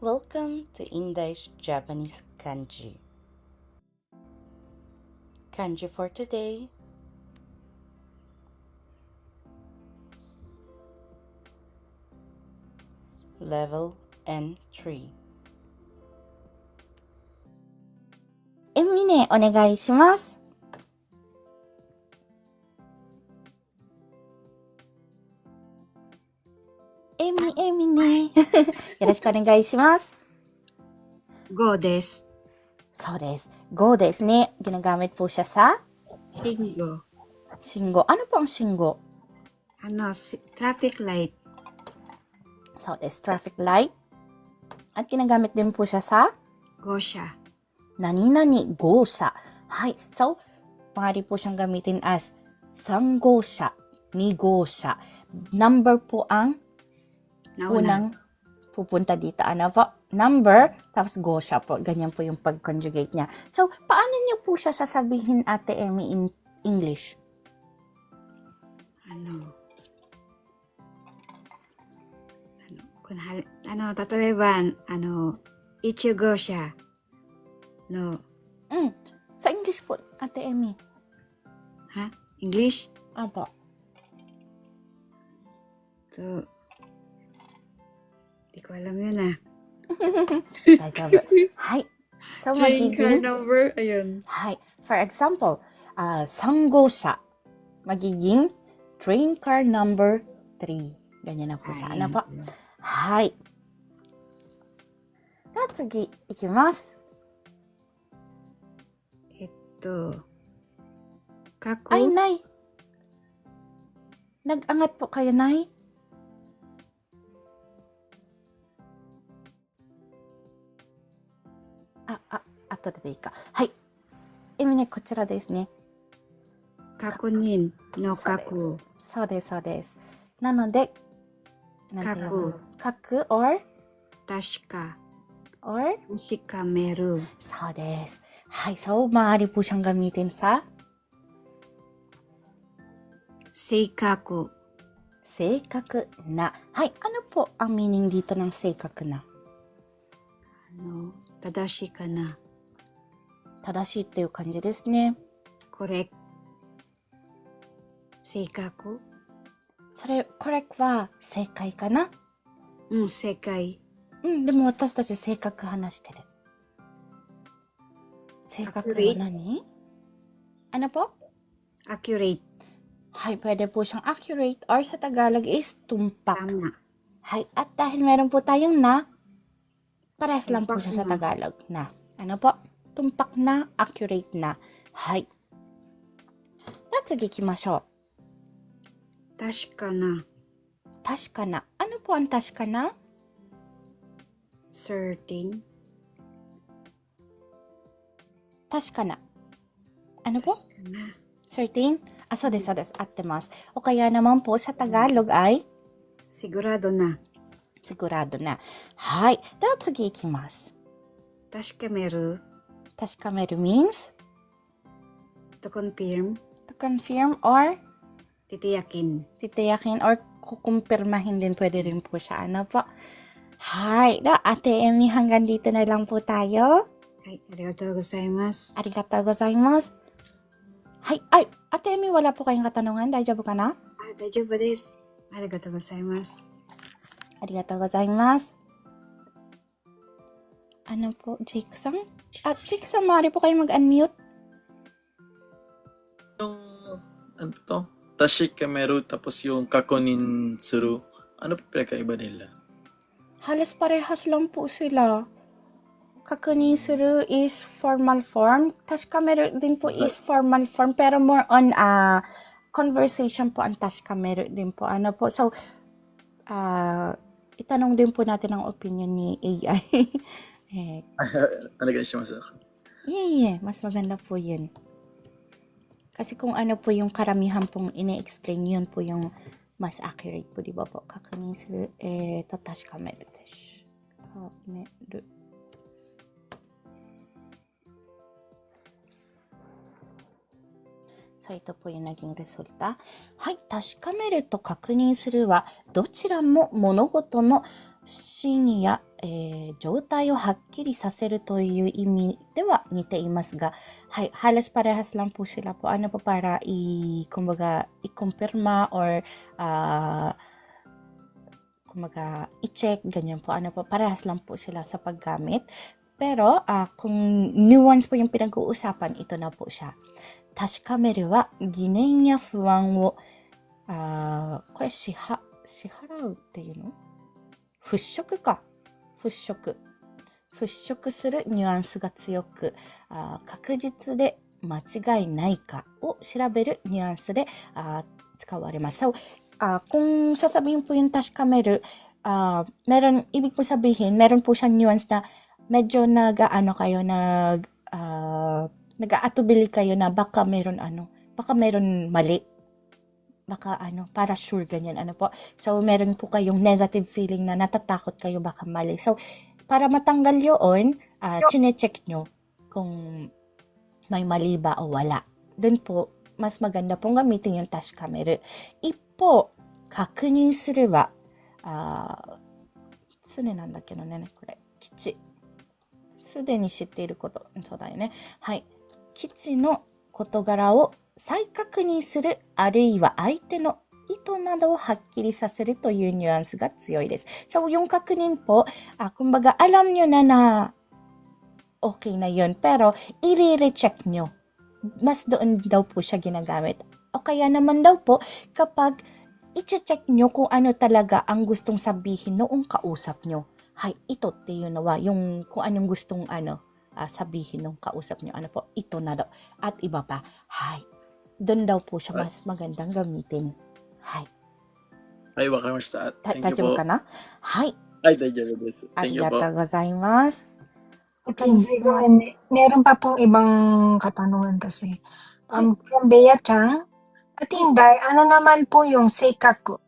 Welcome to Indish Japanese Kanji. Kanji for today. Level N3. エミネ、お願いします。 よろしくお願いします。 Go des. そうです。Go ですね。Ginagamit po siya sa Shingo. shingo. Ano po ang shingo? Ano, si- traffic light. So, is traffic light. At ginagamit din po siya sa Go siya. nani-nani go siya. Hay. So, maaari po siyang gamitin as sanggo siya, ni go siya. Number po ang Nauna. unang pupunta dito ang number, tapos go siya po. Ganyan po yung pag-conjugate niya. So, paano niyo po siya sasabihin, Ate Emmy, in English? Ano? Ano, kung hal ano, tatawiban, ano, ichigo siya. No. Mm. Sa English po, Ate Emmy. Ha? English? Apo. So, ko alam yun ah. Daijoubu. Hai. So, magiging... number? Ayun. Hi. For example, uh, sanggosha. Magiging train car number 3. Ganyan na po siya. Ano po? Hi. では次、いきます。えっと、過去 Ay, Nay. Nag-angat po kayo, Nay. Ah, ah, 後ででいいか。はい。えみね、こちらですね。確認の過去。そうです、そうです。なので、なんていうの書く or, 確か。 or, 確かめる。そうです。はい、so, maaari po siyang gamitin sa 正確。正確な。はい、ano po ang meaning dito ng 正確なあの、 正しいかな。正しいっていう感じですね。これ、正確それ、これは正解かなうん、正解。うん、でも私たち正確話してる。正確は Accurate 何 Ano po? accurate. Hay, pwede po siyang accurate or sa Tagalog is tumpak. Tama. Hay, at dahil meron po tayong na, Parehas lang po siya sa Tagalog na, ano po, tumpak na, accurate na. Hay. Natsugi kimashou. Tashika na. Tashika na. Ano po ang tashika na? Certain. Tashika na. Ano po? Na. Certain? Ah, so desu, desu. Atte mas. O kaya naman po sa Tagalog ay? Sigurado na sigurado na. はい。では次いきます。確かめる。確かめる means to confirm. to confirm or Titiyakin. titiyakin or kukumpirmahin din pwede rin po siya. Ano po? Hi. Da, Ate Emmy, hanggang dito na lang po tayo. はい、ありがとうございます。 Arigatou gozaimasu. Hi. Ay, Ate Emmy, wala po kayong katanungan? Daijoubu ka na? あ、大丈夫です。 ありがとうございます。 Arigatou gozaimasu. Ano po, Jake-san? At Jake-san, maaari po kayo mag-unmute? Yung, ano to? Tashikameru tapos yung kakunin suru. Ano pa pinakaiba nila? Halos parehas lang po sila. Kakunin suru is formal form. Tashikameru din po is formal form. Pero more on uh, conversation po ang tashikameru din po. Ano po. So, uh, itanong din po natin ang opinion ni AI. eh, guys siya masaka? yeah, yeah. Mas maganda po yun. Kasi kung ano po yung karamihan pong ine-explain, yun po yung mas accurate po, di ba po? Kakunin suru, eh, to tashikameru desu. Kameru. So, ito po yung naging resulta. はい、確かめると確認するは、どちらも物事の真や えー状態をはっきりさせるという意味では似ていますが、はい, halos parehas lang po sila po. Ano po para i, kumbaga, i-confirma or, ah, kumbaga, i-check, ganyan po. Ano po, parehas lang po sila sa paggamit. Pero, ah, kung nuance po yung pinag-uusapan, ito na po siya. 確かめるは疑念や不安を、あこれ支払支払うっていうの払拭か。払拭。払拭するニュアンスが強く、あ確実で間違いないかを調べるニュアンスであ使われます。So, ah, kung sasabihin po yung tashkameru, ah meron, ibig po sabihin, meron po siyang nuance na medyo nag-ano kayo, nag, nag-aatubili kayo na baka meron ano, baka meron mali. Baka ano, para sure ganyan, ano po. So, meron po kayong negative feeling na natatakot kayo baka mali. So, para matanggal yun, uh, chine-check nyo kung may mali ba o wala. Doon po, mas maganda pong gamitin yung touch camera. Ipo, 確認するは、あー常なんだけどね、これ。基地。すでに知っていること。そうだよね。はい。 基地の事柄を再確認する、あるいは相手の意図などをはっきりさせるというニュアンスが強いです。So, yung確認po, ah, kumbaga, alam nyo na na okay na yun, pero i-recheck nyo. Mas doon daw po siya ginagamit. O kaya naman daw po, kapag i-check nyo kung ano talaga ang gustong sabihin noong kausap nyo. Hay, ito te yun nawa, yung kung anong gustong ano, ah, sabihin nung kausap nyo. Ano po, ito na daw. At iba pa, hay, doon daw po siya mas magandang gamitin. Hay, はい、わかりました。た Thank 大 you 丈夫 po. かなはい、はい、大丈夫です。あ Thank り you が po. とうございます。 Okay, siguro, me- meron pa pong ibang katanungan kasi. Um, from Bea Chang, Ate Inday, ano naman po yung seikaku?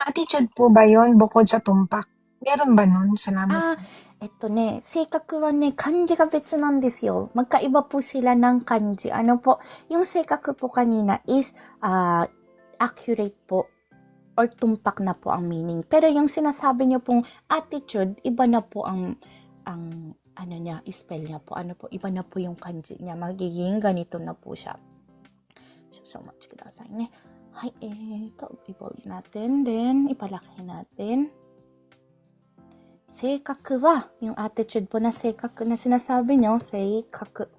Attitude po ba yon bukod sa tumpak? Meron ba nun? Salamat. あー えっとね、性格はね、漢字が別なんですよ。Magkaiba po sila ng kanji. Ano po, yung 性格po kanina is ah, accurate po or tumpak na po ang meaning. Pero yung sinasabi niyo pong attitude, iba na po ang ang ano niya, spell niya po. Ano po, iba na po yung kanji niya. Magiging ganito na po siya. So, so much kudasay ne. Hay, eh, ito, i-bold natin. Then, ipalaki natin. 性格は、yung attitude po na 性格なsinasabi nyo, 性格。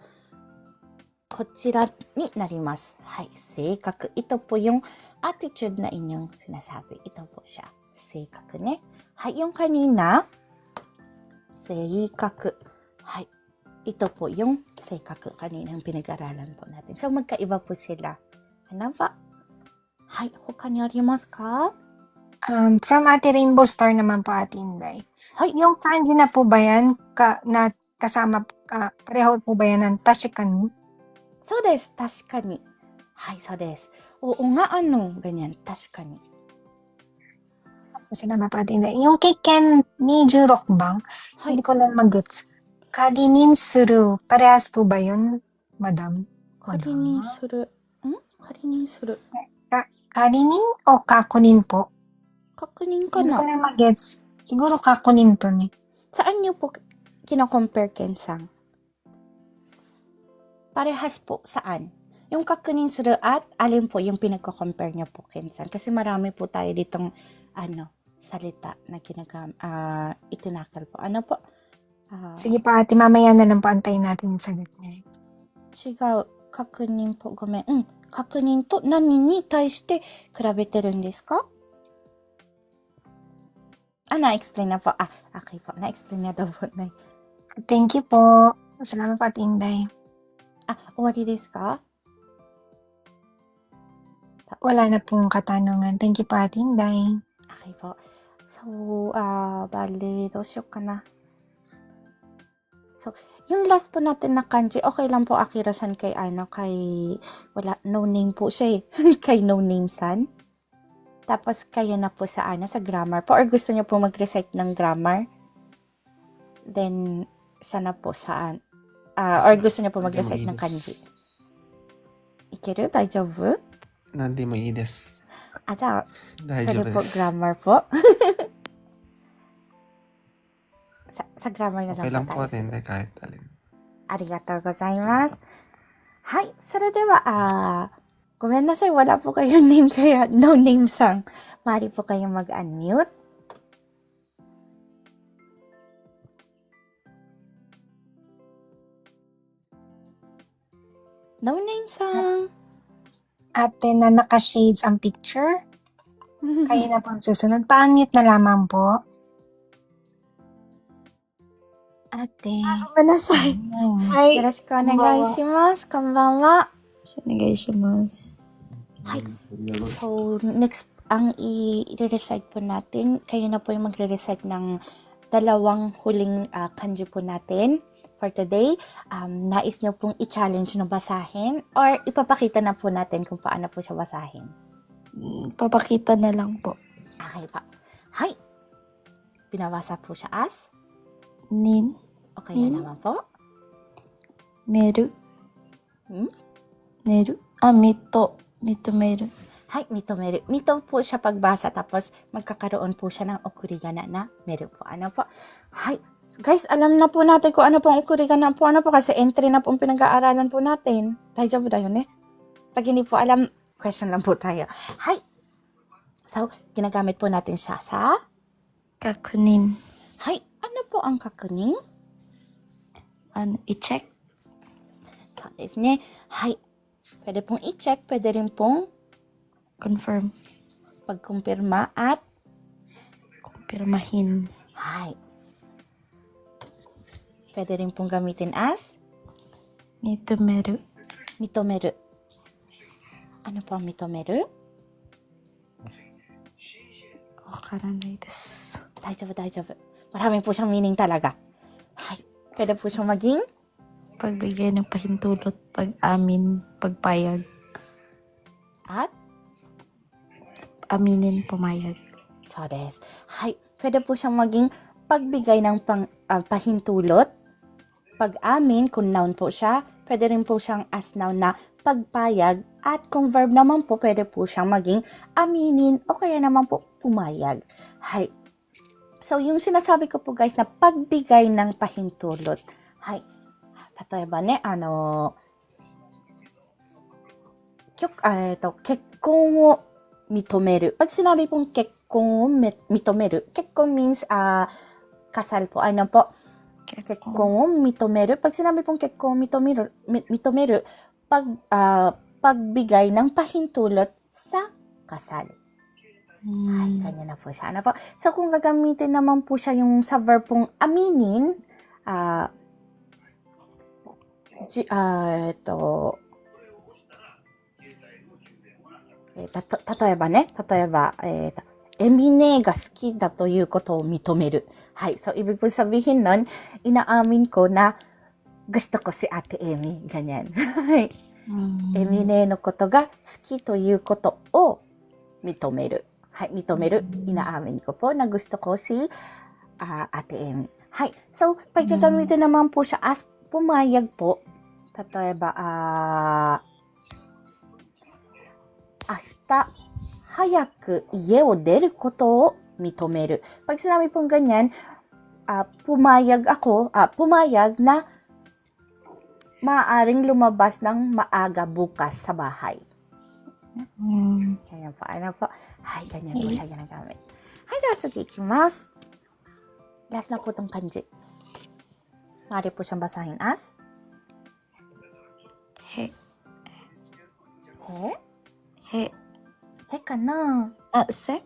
こちらになります。はい、性格。Ito po yung attitude na inyong sinasabi. Ito po siya. 性格ね。はい、yung kanina, 性格。はい。Ito po yung 性格. Kaninang pinag-aralan po natin. So, magkaiba po sila. Ano ba? はい、他にありますか Um, from Ate Rainbow Star naman po, Ate Inday. Hoy, yung kanji na po ba yan ka, na kasama, uh, pareho po ba yan ng tashikani? So des, tashikani. Hay, so des. Oo nga, ano? Ganyan, tashikani. Kasi naman pati na, yung kay Ken ni Jurok bang? Hay. Hindi ko lang mag-gets. Kadinin suru, parehas po ba yun, madam? Kadinin ano? suru. Hmm? Kadinin suru. Ka- kadinin o kakunin po? Kakunin ko na. Hindi ko lang mag-gets. Siguro kakunin to ni. Saan niyo po kina-compare, Ken-san? Parehas po. Saan? Yung kakunin suru at alin po yung pinagko-compare niya po, Ken-san? Kasi marami po tayo ditong, ano, salita na ginagam, ah, itinakal po. Ano po? Ah, Sige pa ate, mamaya na lang po antayin natin yung sagot niya. 違う。確認ぽ、ごめん。うん。確認と何に対して比べてるんですか あ、na-explain na po. Ah, okay po. Na-explain na daw po. Na. Thank you po. Salamat po, Ate Inday. Ah, 終わりですか Wala na pong katanungan. Thank you po, Ate Inday. Okay po. So, ah, bali, どうしようかな。So, yung last po natin na kanji, okay lang po Akira-san kay ano, kay, wala, no name po siya eh. kay no name san. Tapos kayo na po sa ano, sa grammar po. Or gusto niyo po mag-recite ng grammar. Then, siya na po saan. Ah, or gusto niyo po mag-recite ng kanji. Ikeru? Daijoubu? 何でもいいです。 Ah, じゃあ、大 pwede 丈夫 po です。 grammar po. sa, sa grammar na lang Okay lang po po tayo. ate, hindi kahit alin. ありがとうございます。はい。それでは、あ ーごめんなさい。wala po kayong name kaya no name sang. Mari po kayong mag-unmute. No name sang. Ate na naka-shades ang picture. Kayo na po ang susunod. Pangit na lamang po. Ate. ごめんなさい。はよろしくお願いします。こんばんは。 Shinigay siya mas. Hi. So, next, ang i-recite po natin, kayo na po yung magre-recite ng dalawang huling uh, kanji po natin for today. Um, nais nyo pong i-challenge na basahin or ipapakita na po natin kung paano po siya basahin. Hmm, papakita na lang po. Okay pa. Hi! Pinabasa po siya as? Nin. Okay nin. na naman po. Meru. Hmm? ん寝る。あ、みと、認める。 Hay, mito meru. Mito po siya pagbasa tapos magkakaroon po siya ng okurigana na meru po. Ano po? Hay, guys, alam na po natin kung ano pong okurigana po. Ano po kasi entry na pong pinag-aaralan po natin. Daijoubu da yun eh. Pag hindi po alam, question lang po tayo. Hay. So, ginagamit po natin siya sa 確認。 Hay, ano po ang kakuning? あの、i-check。 So, is ne. Hay. Pwede pong i-check, pwede rin pong confirm. Pagkumpirma at kumpirmahin. Hi. Pwede rin pong gamitin as mitomeru. Mitomeru. Ano po ang mitomeru? Wakaranay desu. Daijabu, daijabu. Marami po siyang meaning talaga. Hi. Pwede po siyang maging Pagbigay ng pahintulot, pag-amin, pagpayag, at aminin, pumayag. so des. Hay. Pwede po siyang maging pagbigay ng pang, ah, pahintulot, pag-amin, kung noun po siya, pwede rin po siyang as noun na pagpayag, at kung verb naman po, pwede po siyang maging aminin, o kaya naman po pumayag. Hay. So, yung sinasabi ko po guys na pagbigay ng pahintulot. Hay. Tatoeba ne, ano, きょえっと、結婚を認める。Pag sinabi pong 結婚をめ認める。結婚 means, ah, kasal po. Ano po? 結婚を認める。Pag sinabi pong 結婚を認める、み認める、pag, ah, pagbigay ng pahintulot sa kasal. Ay, Hmm. kanya na po siya. Ano po? So, kung gagamitin naman po siya yung sa verb pong aminin, ah, ji, ah, ito, eh, tato, 例えばね、例えば、えーと、エミネが好きだということを認める。はい。So, ibig po sabihin nun, inaamin ko na gusto ko si Ate Amy. Ganyan.はい。 Hmm. エミネのことが好きということを認める。はい、認める。Inaamin ko po na gusto ko si ah, Ate Amy. Hay. So, pag gagamitin naman po siya as pumayag po, 例えば、あ明日、早く家を出ることを認める。Pag sinabi pong ganyan, ah, pumayag ako, ah, pumayag na maaaring lumabas ng maaga bukas sa bahay. Hmm. Ganyan po. Ano po? Ay, ganyan po siya ginagamit. Hay, de wa tsugi ikimasu. Last na po itong kanji. Maaari po siyang basahin as He. he? He. He ka na. Ah, se?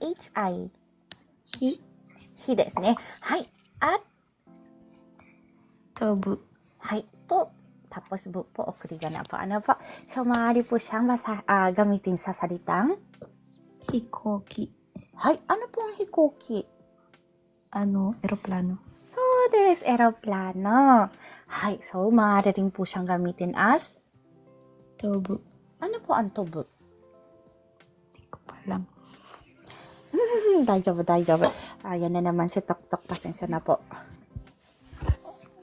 H-I. Hi. Hi ですね。はい。at, 飛ぶ。はい。to, tapos bu po, okurigana po. Ano po? So, maaari po siyang basa, ah, gamitin sa salitang 飛行機。 Hay, ano po ang hikoki? あの、エロプラノ。 So, this, aeroplano. Hay, so, maaari rin po siyang gamitin as, 飛ぶ。 ano po ang tobu? Di ko pa alam. Hmm, daijoubu, daijoubu. Ayan na naman si Tok Tok. Pasensya na po.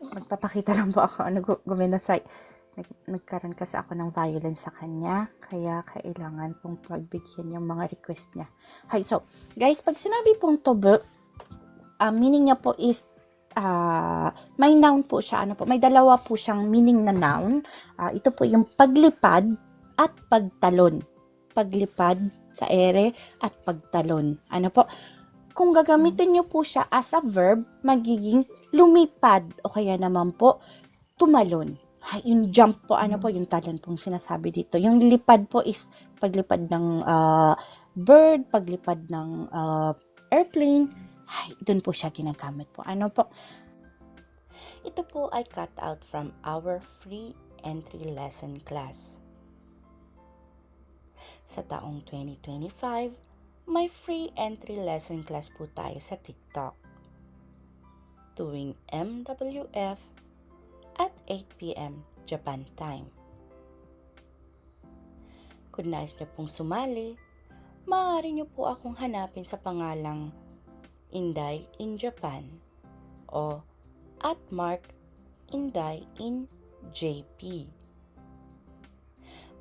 Magpapakita lang po ako. Ano, gu- guminasay. Nag, nagkaroon kasi ako ng violence sa kanya. Kaya kailangan pong pagbigyan yung mga request niya. Hi, so, guys, pag sinabi pong tobo, ah, meaning niya po is ah, may noun po siya. Ano po, may dalawa po siyang meaning na noun. Ah, ito po yung paglipad at pagtalon. Paglipad sa ere at pagtalon. Ano po? Kung gagamitin niyo po siya as a verb, magiging lumipad o kaya naman po tumalon. Ay, yung jump po, ano po, yung talon pong sinasabi dito. Yung lipad po is paglipad ng ah, bird, paglipad ng ah, airplane. Ay, doon po siya ginagamit po. Ano po? Ito po ay cut out from our free entry lesson class. Sa taong 2025, may free entry lesson class po tayo sa TikTok. Tuwing MWF at 8pm Japan time. Kung nais niyo pong sumali, maaari niyo po akong hanapin sa pangalang Inday in Japan o at Mark Inday in JP.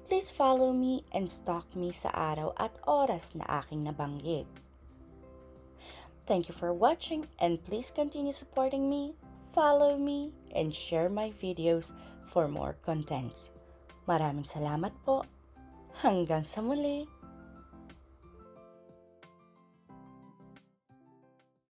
Please follow me and stalk me sa araw at oras na aking nabanggit. Thank you for watching and please continue supporting me, follow me, and share my videos for more contents. Maraming salamat po. Hanggang sa muli.